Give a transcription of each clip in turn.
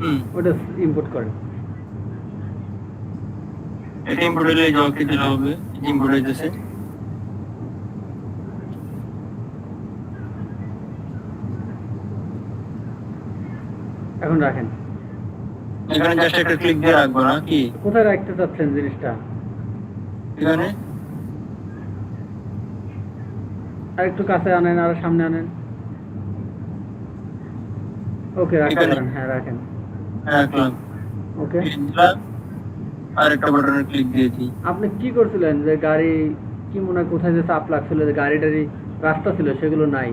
হুম। ওটা ইম্পোর্ট করেন। এটা ইম্পোর্ট হলে জলকে দিলে হবে? ইম্পোর্ট হইতেছে এখন রাখেন। এখানে জাস্ট একটা ক্লিক দিয়ে রাখব না কি? কোথায় রাখতে চাচ্ছেন জিনিসটা? এখানে। আর একটু কাছে আনেন আর সামনে আনেন। ওকে রাখতে এখানে? পারেন হ্যাঁ রাখেন ওকে আর একটা বাটনে ক্লিক দিয়েছি। আপনি কি করছিলেন? যে গাড়ি কি মনে হয় কোথায় যে চাপ লাগছিল যে গাড়ি টাড়ি রাস্তা ছিল সেগুলো নাই?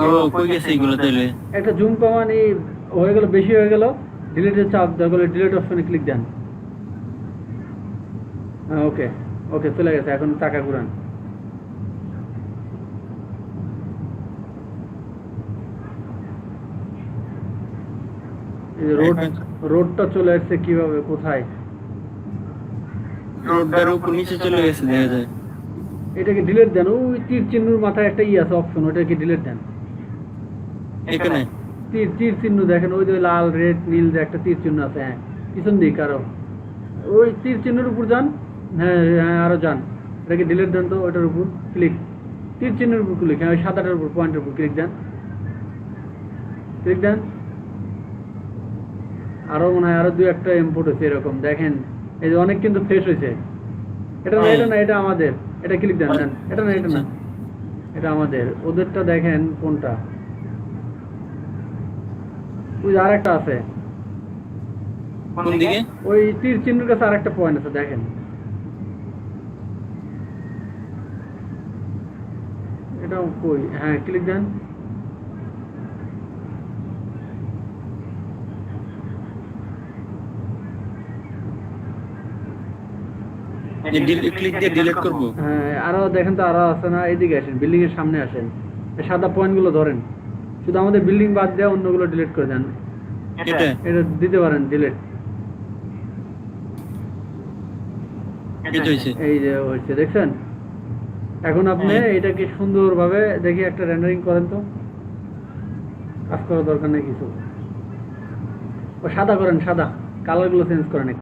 ও কই গেছে এইগুলো তাইলে? একটা জুম কমানি হয়ে গেল বেশি হয়ে গেল ডিলিটের চাপ দেওয়া গেলে ডিলিট অপশনে ক্লিক দেন। হ্যাঁ ওকে ওকে চলে গেছে এখন টাকা ঘুরান। রোড রোডটা চলে আসছে কীভাবে? কোথায়? রোডটার উপর নিচে চলে গেছে দেখা যায়। এটাকে ডিলিট দেন? ওই তীর চিহ্নর মাথায় একটা ই আছে অপশন ওটাকে ডিলিট দেন? এখানে? তীর তীর চিহ্ন দেখেন ওই যে লাল রেড নীল যে একটা তীর চিহ্ন আছে হ্যাঁ পিছন দিকে আরও। ওই তীর চিহ্নের উপর যান হ্যাঁ হ্যাঁ আরও যান। এটাকে ডিলিট দেন তো? ওইটার উপর ক্লিক তীর চিহ্নের উপর ক্লিক হ্যাঁ ওই সাদাটার উপর পয়েন্টের উপর ক্লিক দেন। ক্লিক দেন। আরও মনে হয় আরও দু একটা ইম্পোর্ট হয়েছে এরকম দেখেন। এই যে অনেক কিন্তু ফ্রেশ হয়েছে। এটা না এটা না এটা আমাদের। এটা ক্লিক দেন দেন। এটা না এটা না। এটা আমাদের। ওদেরটা দেখেন কোনটা। ওই আর একটা আছে। কোন দিকে ওই তীর চিহ্নের কাছে আরেকটা পয়েন্ট আছে দেখেন। এটাও কই? হ্যাঁ ক্লিক দেন। ক্লিক দিয়ে ডিলিট করব। হ্যাঁ আরও দেখেন তো আরও আছে না এদিকে আসেন বিল্ডিং এর সামনে আসেন। এই সাদা পয়েন্টগুলো ধরেন। শুধু আমাদের বিল্ডিং বাদ দিয়ে অন্যগুলো ডিলিট করে দেন। এটা? এটা দিতে পারেন ডিলিট এই যে হচ্ছে দেখছেন? এখন আপনি হ্যাঁ। এটাকে সুন্দরভাবে দেখি একটা রেন্ডারিং করেন তো। কাজ করার দরকার নেই কিছু। ও সাদা করেন সাদা। কালারগুলো চেঞ্জ করেন।